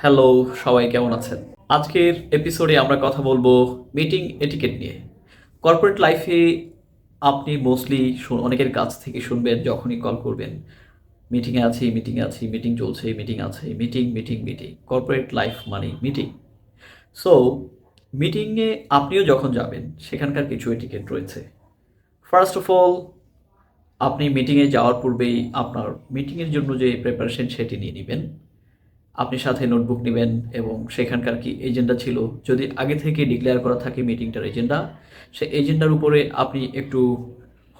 Hello, সবাই কেমন আছেন? আজকের এপিসোডে আমরা কথা বলব মিটিং এটিকেট নিয়ে। কর্পোরেট লাইফে আপনি মোস্টলি অনেকের কাছ থেকে শুনবেন, যখনই কল করবেন মিটিংয়ে আছি মিটিংয়ে আছি মিটিং চলছে মিটিং আছে meeting meeting meeting corporate life মানে মিটিং সো মিটিংয়ে আপনিও যখন যাবেন, সেখানকার কিছু এটিকেট রয়েছে। ফার্স্ট অফ অল আপনি মিটিংয়ে যাওয়ার পূর্বেই আপনার মিটিংয়ের জন্য যে প্রিপারেশন সেটি নিয়ে নেবেন। আপনি সাথে নোটবুক নেবেন এবং সেখানকার কি এজেন্ডা ছিল? যদি আগে থেকে ডিক্লেয়ার করা থাকে মিটিংটার এজেন্ডা সে এজেন্ডার উপরে আপনি একটু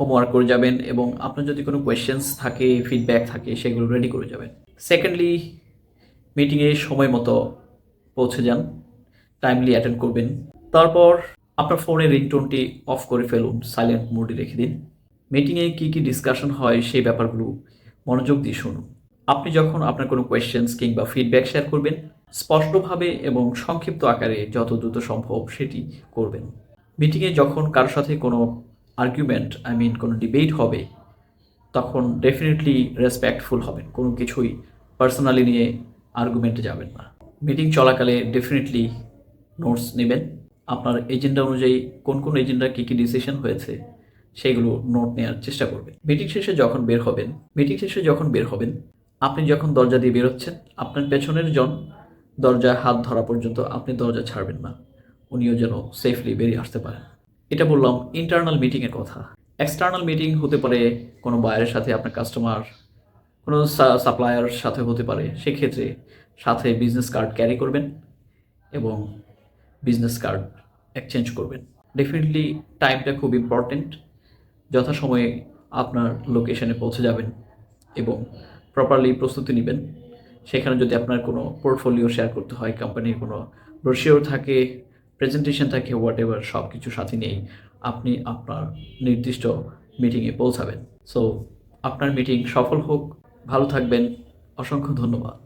হোমওয়ার্ক করে যাবেন এবং আপনার যদি কোনো কোয়েশ্চেন্স থাকে ফিডব্যাক থাকে, সেগুলো রেডি করে যাবেন। সেকেন্ডলি মিটিংয়ে সময় মতো পৌঁছে যান টাইমলি অ্যাটেন্ড করবেন। তারপর আপনার ফোনের রিংটোনটি অফ করে ফেলুন সাইলেন্ট মোডে রেখে দিন। মিটিংয়ে কী কী ডিসকাশন হয়, সেই ব্যাপারগুলো মনোযোগ দিয়ে শুনুন। আপনি যখন আপনার কোনো কোয়েশ্চেন্স কিংবা ফিডব্যাক শেয়ার করবেন, স্পষ্টভাবে এবং সংক্ষিপ্ত আকারে যত দ্রুত সম্ভব সেটি করবেন। মিটিংয়ে যখন কারোর সাথে কোনো আর্গুমেন্ট আই মিন কোনো ডিবেট হবে, তখন ডেফিনেটলি রেসপেক্টফুল হবেন। কোনো কিছুই পার্সোনালি নিয়ে আর্গুমেন্টে যাবেন না। মিটিং চলাকালে ডেফিনেটলি নোটস নেবেন। আপনার এজেন্ডা অনুযায়ী কোন কোন এজেন্ডা কী কী ডিসিশন হয়েছে, সেগুলো নোট নেওয়ার চেষ্টা করবেন। মিটিং শেষে যখন বের হবেন মিটিং শেষে যখন বের হবেন আপনি যখন দরজা দিয়ে বেরোচ্ছেন, আপনার পেছনের জন দরজায় হাত ধরা পর্যন্ত আপনি দরজা ছাড়বেন না। উনিও যেন সেফলি বেরিয়ে আসতে পারেন। এটা বললাম ইন্টারনাল মিটিংয়ের কথা। এক্সটার্নাল মিটিং হতে পারে কোনো বায়ারের সাথে, আপনার কাস্টমার কোনো সাপ্লায়ার সাথে হতে পারে। সেক্ষেত্রে সাথে বিজনেস কার্ড ক্যারি করবেন এবং বিজনেস কার্ড এক্সচেঞ্জ করবেন। ডেফিনেটলি টাইমটা খুব ইম্পর্টেন্ট যথাসময়ে আপনার লোকেশনে পৌঁছে যাবেন এবং প্রপারলি প্রস্তুতি নেবেন। সেখানে যদি আপনার কোনো পোর্টফোলিও শেয়ার করতে হয় কোম্পানির কোনো ব্রোশিওর থাকে প্রেজেন্টেশন থাকে হোয়াট এভার সব কিছু সাথে নিয়েই আপনি আপনার নির্দিষ্ট মিটিংয়ে পৌঁছাবেন। সো আপনার মিটিং সফল হোক, ভালো থাকবেন। অসংখ্য ধন্যবাদ।